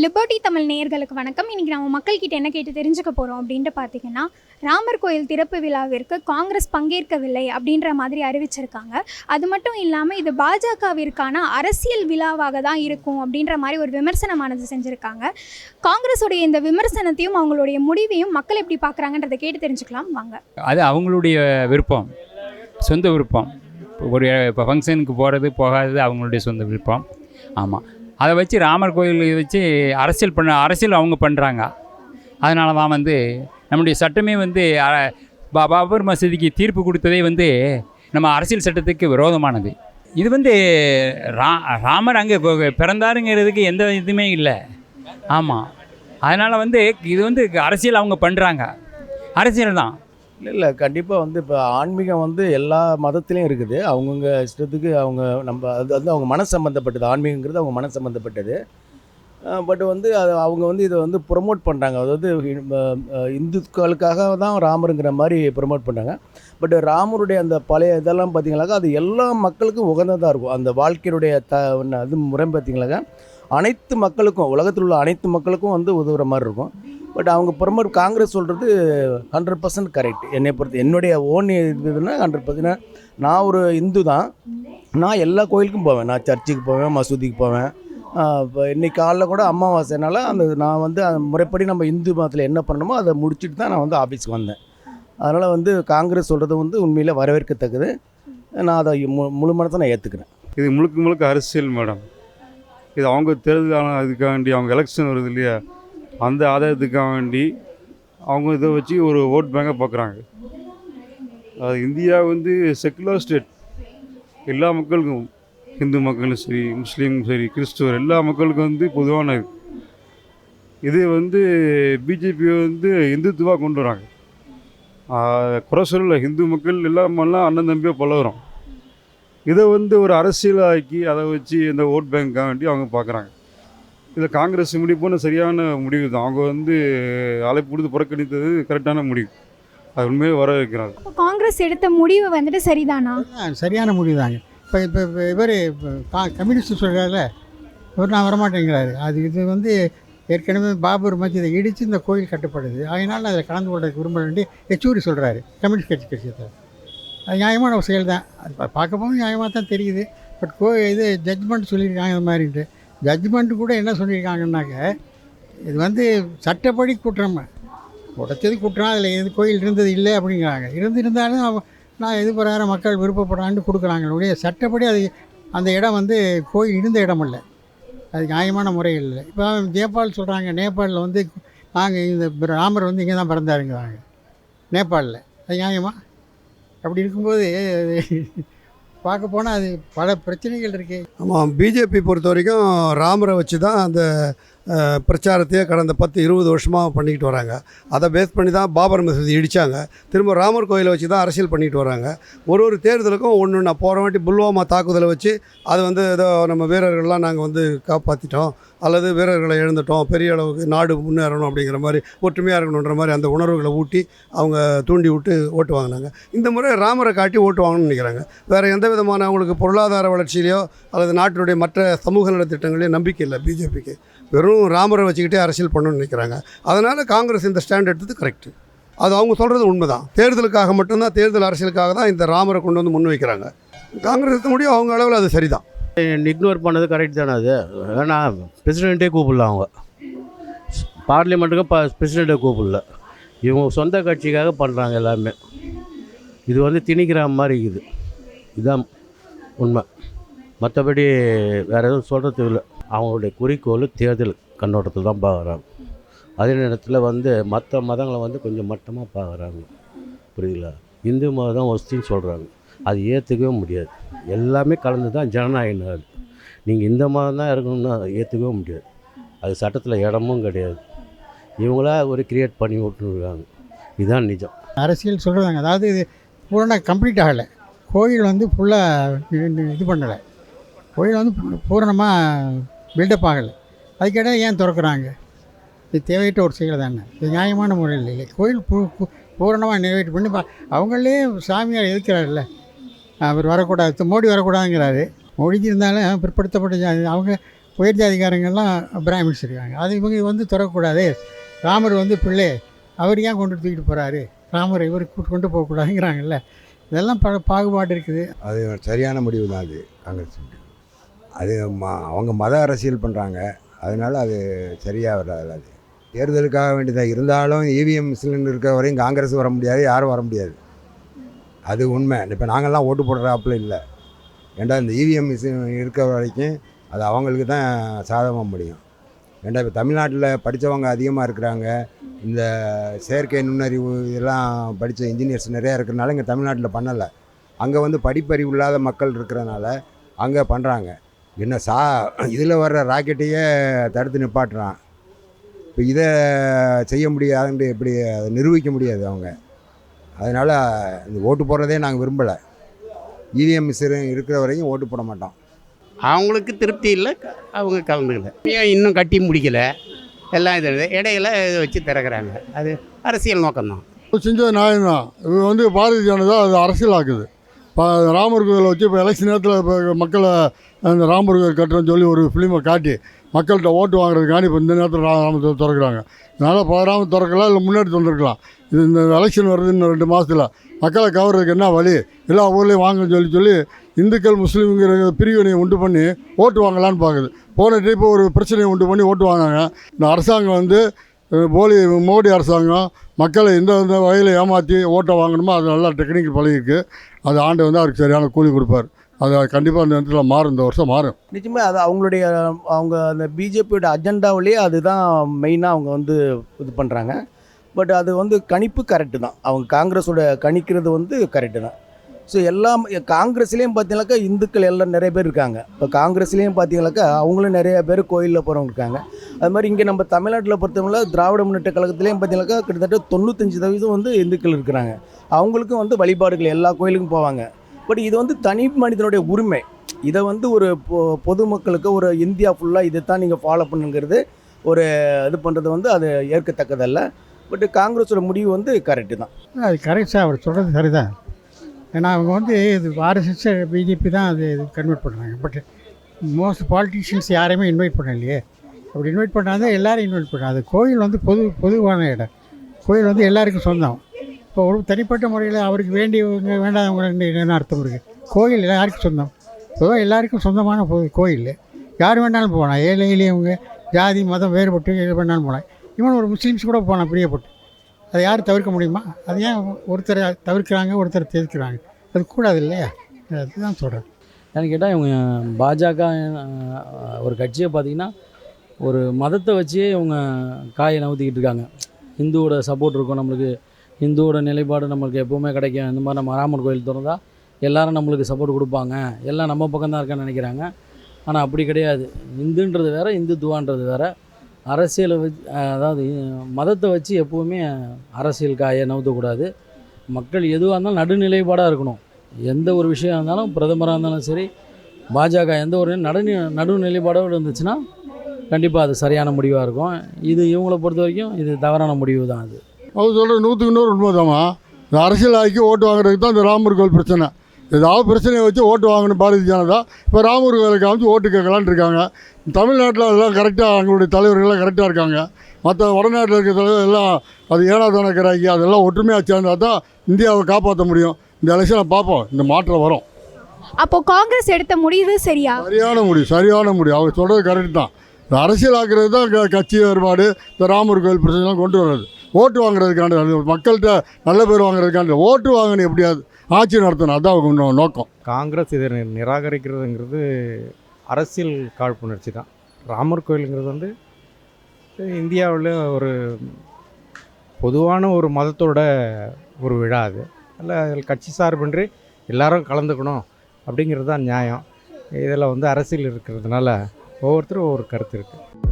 Liberty Tamil நேயர்களுக்கு வணக்கம். இன்னைக்கு நம்ம மக்கள்கிட்ட என்ன கேட்டு தெரிஞ்சுக்க போகிறோம் அப்படின்ட்டு பார்த்தீங்கன்னா ராமர் கோயில் திறப்பு விழாவிற்கு காங்கிரஸ் பங்கேற்கவில்லை அப்படின்ற மாதிரி அறிவிச்சிருக்காங்க. அது மட்டும் இல்லாமல் இது பாஜகவிற்கான அரசியல் விழாவாக தான் இருக்கும் அப்படின்ற மாதிரி ஒரு விமர்சனமானது செஞ்சுருக்காங்க. காங்கிரஸுடைய இந்த விமர்சனத்தையும் அவங்களுடைய முடிவையும் மக்கள் எப்படி பார்க்குறாங்கன்றதை கேட்டு தெரிஞ்சுக்கலாம். வாங்க. அது அவங்களுடைய விருப்பம். சொந்த விருப்பம். ஒரு இப்போ ஃபங்க்ஷனுக்கு போகிறது போகாதது அவங்களுடைய சொந்த விருப்பம். ஆமாம் அதை வச்சு ராமர் கோயில் வச்சு அரசியல் பண்ண அரசியல் அவங்க பண்ணுறாங்க அதனால தான் வந்து நம்முடைய சட்டமே வந்து பாபர் மசூதிக்கு தீர்ப்பு கொடுத்ததே வந்து நம்ம அரசியல் சட்டத்துக்கு விரோதமானது. இது வந்து ரா ராமர் அங்கே பிறந்தாருங்கிறதுக்கு எந்த இதுவுமே இல்லை. ஆமாம் அதனால் வந்து இது வந்து அரசியல் அவங்க பண்ணுறாங்க அரசியல் தான். இல்லை இல்லை கண்டிப்பாக வந்து இப்போ ஆன்மீகம் வந்து எல்லா மதத்துலேயும் இருக்குது. அவங்கவுங்க இஷ்டத்துக்கு அவங்க நம்ம அது வந்து அவங்க மன சம்மந்தப்பட்டது ஆன்மீகங்கிறது அவங்க மன சம்மந்தப்பட்டது பட் வந்து அது அவங்க வந்து இதை வந்து ப்ரொமோட் பண்ணுறாங்க அதாவது இந்துக்களுக்காக தான் ராமருங்கிற மாதிரி ப்ரொமோட் பண்ணுறாங்க பட் ராமருடைய அந்த பழைய இதெல்லாம் பார்த்தீங்கன்னாக்கா அது எல்லா மக்களுக்கும் உகந்ததாக இருக்கும். அந்த வாழ்க்கையுடைய த அது முறை பார்த்தீங்கன்னாக்கா அனைத்து மக்களுக்கும் உலகத்தில் உள்ள அனைத்து மக்களுக்கும் வந்து உதவுற மாதிரி இருக்கும். பட் அவங்க பிரமர் காங்கிரஸ் சொல்கிறது ஹண்ட்ரட் பர்சன்ட் கரெக்ட் என்னை பொறுத்து என்னுடைய ஓன் இதுனா ஹண்ட்ரட் பர்சன்ட் நான் ஒரு இந்து தான். நான் எல்லா கோயிலுக்கும் போவேன். நான் சர்ச்சுக்கு போவேன் மசூதிக்கு போவேன். இப்போ இன்றைக்கி காலைல கூட அமாவாசைனால அந்த நான் வந்து முறைப்படி நம்ம இந்து மதத்தில் என்ன பண்ணணுமோ அதை முடிச்சுட்டு தான் நான் வந்து ஆஃபீஸ்க்கு வந்தேன். அதனால் வந்து காங்கிரஸ் சொல்கிறது வந்து உண்மையில் வரவேற்கத்தக்கது. நான் அதை மு முழு மனத்தை நான் ஏற்றுக்கிறேன் இது முழுக்க முழுக்க அரசியல் மேடம். இது அவங்க தேர்தலான அதுக்காண்டி அவங்க எலெக்ஷன் வருது இல்லையா? அந்த ஆதாயத்துக்காக வேண்டி அவங்க இதை வச்சு ஒரு ஓட் பேங்கை பார்க்குறாங்க. அது இந்தியா வந்து செக்குலர் ஸ்டேட் எல்லா மக்களுக்கும் இந்து மக்களும் சரி முஸ்லீம் சரி கிறிஸ்துவர் எல்லா மக்களுக்கும் வந்து பொதுவானது இது. வந்து பிஜேபி வந்து இந்துத்துவாக கொண்டு வராங்க. குறை சொல்லல. இந்து மக்கள் எல்லாம் அண்ணன் தம்பியாக பழகிறோம். இதை வந்து ஒரு அரசியலாக்கி அதை வச்சு இந்த ஓட் பேங்க்காக வேண்டி அவங்க பார்க்குறாங்க. இதில் காங்கிரஸ் முடிவு சரியான முடிவு தான். அவங்க வந்து அழைப்பு கொடுத்து புறக்கணித்தது கரெக்டான முடிவு. அது உண்மையாக வர வைக்கிறாங்க. அப்போ காங்கிரஸ் எடுத்த முடிவு வந்துட்டு சரிதானா? ஆ, சரியான முடிவு தாங்க இப்போ இப்போ இவர் கம்யூனிஸ்ட் சொல்கிறாருல இவர் நான் வரமாட்டேங்கிறாரு. அது இது வந்து ஏற்கனவே பாபர் மஸ்ஜிதை இடித்து இந்த கோயில் கட்டப்படுது. அதனால் அதில் கலந்து கொள்றதுக்கு விரும்ப வேண்டி யெச்சூரி சொல்கிறாரு கம்யூனிஸ்ட் கட்சி கட்சியத்தை அது நியாயமான ஒரு செயல் தான் அது பா- பார்க்க போது நியாயமாக தான் தெரியுது. பட் கோ இது ஜட்ஜ்மெண்ட் சொல்லியிருக்காங்க இந்த மாதிரின்ட்டு ஜட்ஜ்மெண்ட் கூட என்ன சொல்லியிருக்காங்கன்னாக்க இது வந்து சட்டப்படி குற்றம். உடைச்சது குற்றம் அதில் எது கோயில் இருந்தது இல்லை அப்படிங்கிறாங்க. இருந்திருந்தாலும் நான் எது பிரகாரம் மக்கள் விருப்பப்படுறான்னு கொடுக்குறாங்க. ஒழிய சட்டப்படி அது அந்த இடம் வந்து கோயில் இருந்த இடம் இல்லை அது நியாயமான முறையில் இல்லை. இப்போ நேபாள் சொல்கிறாங்க நேபாளில் வந்து நாங்கள் இந்த ராமர் வந்து இங்கே தான் பிறந்தாருங்கிறாங்க. நேபாளில். அது நியாயமா? அப்படி இருக்கும்போது பார்க்க போனால் அது பல பிரச்சனைகள் இருக்குது ஆமாம் பிஜேபி பொறுத்த வரைக்கும் ராமரை வச்சு தான் அந்த பிரச்சாரத்தையே கடந்த பத்து இருபது வருஷமாக பண்ணிக்கிட்டு வராங்க. அதை பேஸ் பண்ணி தான் பாபர் மசூதி இடித்தாங்க திரும்ப ராமர் கோயிலை வச்சு தான் அரசியல் பண்ணிட்டு வராங்க. ஒரு ஒரு தேர்தலுக்கும் ஒன்று நான் போகிற வாட்டி புல்வாமா தாக்குதலை வச்சு அது வந்து ஏதோ நம்ம வீரர்கள்லாம் நாங்கள் வந்து காப்பாற்றிட்டோம் அல்லது வீரர்களை எழுந்துட்டோம் பெரிய அளவுக்கு நாடு முன்னேறணும் அப்படிங்கிற மாதிரி ஒற்றுமையாக இருக்கணுன்ற மாதிரி அந்த உணர்வுகளை ஊட்டி அவங்க தூண்டி விட்டு ஓட்டு வாங்கினாங்க. இந்த முறை ராமரை காட்டி ஓட்டு வாங்கணும்னு நினைக்கிறாங்க. வேறு எந்த விதமான அவங்களுக்கு பொருளாதார வளர்ச்சியிலையோ அல்லது நாட்டினுடைய மற்ற சமூக நலத்திட்டங்களையோ நம்பிக்கை இல்லை. பிஜேபிக்கு. வெறும் ராமரை வச்சுக்கிட்டே அரசியல் பண்ணணும்னு நினைக்கிறாங்க. அதனால் காங்கிரஸ் இந்த ஸ்டாண்ட் எடுத்தது கரெக்டு அது அவங்க சொல்கிறது உண்மை தான் தேர்தலுக்காக மட்டும்தான் தேர்தல் அரசியலுக்காக தான் இந்த ராமரை கொண்டு வந்து முன் வைக்கிறாங்க. காங்கிரஸ் முடியும் அவங்க அளவில் அது சரிதான். இக்னோர் பண்ணது கரெக்ட் தானே அது? ஏன்னா பிரசிடெண்ட்டே கூப்பிடல அவங்க. பார்லிமெண்ட்டுக்கும் ப பிரசிடெண்ட்டை கூப்பிடல. இவங்க சொந்த கட்சிக்காக பண்ணுறாங்க எல்லாருமே இது வந்து திணிக்கிற மாதிரி இருக்குது. இதுதான் உண்மை. மற்றபடி வேறு எதுவும் சொல்கிறது இல்லை. அவங்களுடைய குறிக்கோள் தேர்தல் கண்ணோட்டத்தில் தான் பார்க்குறாங்க. அதே நேரத்தில் வந்து மற்ற மதங்களை வந்து கொஞ்சம் மட்டமாக பார்க்குறாங்க. புரியுதுங்களா? இந்து மதம் தான் ஒஸ்தின்னு சொல்கிறாங்க அது ஏற்றுக்கவே முடியாது. எல்லாமே கலந்து தான் ஜனநாயக நாடு. நீங்கள் இந்த மதம் தான் இருக்கணும்னா ஏற்றுக்கவே முடியாது. அது சட்டத்தில் இடமும் கிடையாது. இவங்களா ஒரு கிரியேட் பண்ணி விட்டுருக்காங்க. இதுதான் நிஜம். அரசியல் சொல்கிறாங்க அதாவது இது பூரண கம்ப்ளீட் ஆகலை. கோயில் வந்து ஃபுல்லாக இது பண்ணலை. கோயில் வந்து பூரணமாக பில்டப் ஆகலை. அதுக்கிடையே ஏன் திறக்கிறாங்க? இது தேவையிட்ட ஒரு செயல் தானே. இது நியாயமான முறையில் இல்லை. கோயில் பூ பூரணமாக நிறைவேற்றி பண்ணி பா- அவங்களே சாமியார் இருக்கிறார்ல அவர் வரக்கூடாது மோடி வரக்கூடாதுங்கிறாரு. மோடிக்கு இருந்தாலும் பிற்படுத்தப்பட்ட ஜாதி அவங்க உயர் ஜாதிகாரங்கள்லாம் பிராமின்ஸ் இருக்காங்க. அது இவங்க வந்து தொடரக்கூடாது ராமர் வந்து பிள்ளை அவர் ஏன் கொண்டு தூக்கிட்டு போகிறாரு ராமரை இவர் கூட்டு கொண்டு போகக்கூடாதுங்கிறாங்கல்ல. இதெல்லாம் பல பாகுபாடு இருக்குது. அது சரியான முடிவு தான் அது காங்கிரஸ் முடிவு. அது ம அவங்க மத அரசியல் பண்ணுறாங்க அதனால அது சரியாக வராது. அது தேர்தலுக்காக வேண்டியதாக இருந்தாலும் இவிஎம் மிஷின் இருக்கிற வரையும் காங்கிரஸ் வர முடியாது யாரும் வர முடியாது. அது உண்மை. இப்போ நாங்கள்லாம் ஓட்டு போடுறாப்புல இல்லை. ஏண்டா இந்த இவிஎம் மிஷின் இருக்கிற வரைக்கும் அது அவங்களுக்கு தான் சாதகமாக முடியும். ஏண்டா இப்போ தமிழ்நாட்டில் படித்தவங்க அதிகமாக இருக்கிறாங்க. இந்த செயற்கை நுண்ணறிவு இதெல்லாம் படித்த இன்ஜினியர்ஸ் நிறையா இருக்கிறனால இங்கே தமிழ்நாட்டில் பண்ணலை. அங்கே வந்து படிப்பறிவு இல்லாத மக்கள் இருக்கிறனால அங்கே பண்ணுறாங்க என்ன சா இதில் வர்ற ராக்கெட்டையே தடுத்து நிப்பாட்டுறான். இப்போ இதை செய்ய முடியாதுன்னு எப்படி அதை நிரூபிக்க முடியாது அவங்க. அதனால் இந்த ஓட்டு போடுறதே நாங்கள் விரும்பலை. இவிஎம் இருக்கிற வரைக்கும் ஓட்டு போட மாட்டோம். அவங்களுக்கு திருப்தி இல்லை அவங்க கலந்துக்கல. ஏன் இன்னும் கட்டி முடிக்கல? எல்லாம் இது இடையில இதை வச்சு திறக்கிறாங்க. அது அரசியல் நோக்கம்தான். செஞ்சது நியாயம் தான் இது வந்து பாரதிய ஜனதா அது அரசியலாக்குது. இப்போ ராமர் கோயிலை வச்சு இப்போ எலெக்ஷன் நேரத்தில் இப்போ மக்களை அந்த ராமர் கோயில் கட்டுறேன்னு சொல்லி ஒரு ஃபிலிமை காட்டி மக்கள்கிட்ட ஓட்டு வாங்குறதுக்காண்டி இப்போ இந்த நேரத்தில் ரா- ராமத்தை திறக்கிறாங்க. அதனால் பதறாமல் திறக்கலாம் இல்லை முன்னாடி திறந்துருக்கலாம். இது இந்த எலெக்ஷன் வருது இன்னும் ரெண்டு மாதத்தில் மக்களை கவர்றதுக்கு என்ன வழி? எல்லா ஊர்லேயும் வாங்கன்னு சொல்லி சொல்லி இந்துக்கள் முஸ்லீம்ங்கிற பிரிவினையை உண்டு பண்ணி ஓட்டு வாங்கலான்னு பார்க்குது போன ட்ரிப்பு ஒரு பிரச்சனையை உண்டு பண்ணி ஓட்டு வாங்கினாங்க. இந்த அரசாங்கம் வந்து போலி மோடி அரசாங்கம் மக்களை எந்த எந்த வகையில் ஏமாற்றி ஓட்டை வாங்கணுமோ அது நல்லா டெக்னிக் பழகிருக்கு. அது ஆண்டு வந்து அவருக்கு சரியான கூலி கொடுப்பார். அது கண்டிப்பாக அந்த இடத்துல மாறும். இந்த வருஷம் மாறும். நிச்சயமாக அது அவங்களுடைய அவங்க அந்த பிஜேபியோட அஜெண்டாவிலேயே அதுதான் மெயினாக அவங்க வந்து இது பண்ணுறாங்க பட் அது வந்து கணிப்பு கரெக்டு தான். அவங்க காங்கிரஸோட கணிக்கிறது வந்து கரெக்டு தான். ஸோ எல்லாம் காங்கிரஸ்லேயும் பார்த்தீங்கன்னாக்கா இந்துக்கள் எல்லாம் நிறைய பேர் இருக்காங்க. இப்போ காங்கிரஸ்லேயும் பார்த்தீங்கன்னாக்கா அவங்களும் நிறைய பேர் கோயிலில் போகிறவங்க இருக்காங்க. அது மாதிரி இங்கே நம்ம தமிழ்நாட்டில் பொறுத்தவரை திராவிட முன்னேற்ற கழகத்துலேயும் பார்த்தீங்கன்னாக்கா கிட்டத்தட்ட தொண்ணூத்தஞ்சு சதவீதம் வந்து இந்துக்கள் இருக்கிறாங்க. அவங்களுக்கும் வந்து வழிபாடுகள் எல்லா கோயிலுக்கும் போவாங்க. பட் இது வந்து தனி மனிதனுடைய உரிமை. இதை வந்து ஒரு பொ- பொதுமக்களுக்கு ஒரு இந்தியா ஃபுல்லாக இதை தான் நீங்கள் ஃபாலோ பண்ணுங்கிறது ஒரு இது பண்ணுறது வந்து அது ஏற்கத்தக்கதல்ல. பட் காங்கிரஸோட முடிவு வந்து கரெக்டு தான். அது கரெக்ட் சார் அவர் சொல்கிறது சரிதான். ஏன்னா அவங்க வந்து இது ஆர்எஸ்எஸ் பிஜேபி தான் அது கன்வெர்ட் பண்ணுறாங்க பட் மோஸ்ட் பாலிட்டிஷியன்ஸ் யாரையுமே இன்வைட் பண்ணலையே. அப்படி இன்வைட் பண்ணாத எல்லோரும் இன்வைட் பண்ணாங்க அது கோயில் வந்து பொது பொதுவான இடம். கோயில் வந்து எல்லாருக்கும் சொந்தம். இப்போ ஒரு தனிப்பட்ட முறையில் அவருக்கு வேண்டியவங்க வேண்டாதவங்க என்ன அர்த்தம் இருக்குது கோயில் யாருக்கும் சொந்தம். பொதுவாக எல்லாருக்கும் சொந்தமான பொது கோயில். யார் வேணாலும் போகலாம். ஏழை எளியவங்க ஜாதி மதம் வேறுபட்டு எது வேணாலும் போகலாம். இவன் ஒரு முஸ்லீம்ஸ் கூட போகலாம். பிரியப்பட்டு. அதை யார் தவிர்க்க முடியுமா? அது ஏன் ஒருத்தரை தவிர்க்கிறாங்க ஒருத்தரை தவிர்க்கிறாங்க அது கூடாது இல்லையா? அதுதான் சொல்கிறேன் ஏன்னு கேட்டால் இவங்க பாஜக ஒரு கட்சியை பார்த்திங்கன்னா ஒரு மதத்தை வச்சே இவங்க காயை நவுத்திக்கிட்டு இருக்காங்க. இந்துவோட சப்போர்ட் இருக்கும் நம்மளுக்கு. இந்துவோட நிலைப்பாடு நம்மளுக்கு எப்போவுமே கிடைக்கும். இந்த மாதிரி நம்ம ராமர் கோயில் திறந்தால் எல்லோரும் நம்மளுக்கு சப்போர்ட் கொடுப்பாங்க. எல்லாம் நம்ம பக்கம்தான் இருக்கான்னு நினைக்கிறாங்க. ஆனால் அப்படி கிடையாது. இந்துன்றது வேற இந்துத்துவான்றது வேறு. அரசியலை வச்சு அதாவது மதத்தை வச்சு எப்போவுமே அரசியல் காயை நவுத்தக்கூடாது. மக்கள் எதுவாக இருந்தாலும் நடுநிலைப்பாடாக இருக்கணும். எந்த ஒரு விஷயம் இருந்தாலும் பிரதமராக இருந்தாலும் சரி பாஜக எந்த ஒரு நடுநி நடுநிலைப்பாடோடு இருந்துச்சுன்னா கண்டிப்பாக அது சரியான முடிவாக இருக்கும். இது இவங்கள பொறுத்த வரைக்கும் இது தவறான முடிவு தான் அது. அவர் சொல்கிற நூற்றுக்கு நூறு உண்மைதாம்மா. இந்த அரசியல் ஆக்கி ஓட்டு வாங்குறதுக்கு தான் இந்த ராமர் கோவில் பிரச்சனை. ஏதாவது பிரச்சனையை வச்சு ஓட்டு வாங்கணும் பாரதிய ஜனதா. இப்போ ராமர் கோயிலுக்கு காமிச்சு ஓட்டு கேட்கலான்னு இருக்காங்க. தமிழ்நாட்டில் அதெல்லாம் கரெக்டாக அவங்களுடைய தலைவர்கள்லாம் கரெக்டாக இருக்காங்க. மற்ற வடநாட்டில் இருக்கிற தலைவர் எல்லாம் அது ஏனாதானக்கிறாக்கி அதெல்லாம் ஒற்றுமையாக சேர்ந்தா தான் இந்தியாவை காப்பாற்ற முடியும். இந்த எலெக்ஷனை பார்ப்போம். இந்த மாற்றம் வரும். அப்போ காங்கிரஸ் எடுத்த முடிவு சரியா? சரியான முடிவு சரியான முடிவு. அவர் சொல்கிறது கரெக்ட் தான். இந்த அரசியல் ஆக்குறது தான் கட்சி வேறுபாடு இந்த ராமர் கோயில் பிரச்சனைலாம் கொண்டு வர்றது. ஓட்டு வாங்குறதுக்காண்டி மக்கள்கிட்ட நல்ல பேர் வாங்குறதுக்காண்டி. ஓட்டு வாங்கணும் எப்படியாவது. ஆட்சி நடத்தணும். அதுதான் அவங்க நோக்கம். காங்கிரஸ் இதை நிராகரிக்கிறதுங்கிறது அரசியல் காழ்ப்புணர்ச்சி தான். ராமர் கோயிலுங்கிறது வந்து இந்தியாவில் ஒரு பொதுவான ஒரு மதத்தோட ஒரு விழா அது. அதில் அதில் கட்சி சார்பின்றி எல்லாரும் கலந்துக்கணும் அப்படிங்கிறது தான் நியாயம். இதில் வந்து அரசியல் இருக்கிறதுனால ஒவ்வொருத்தரும் ஒவ்வொரு கருத்து இருக்குது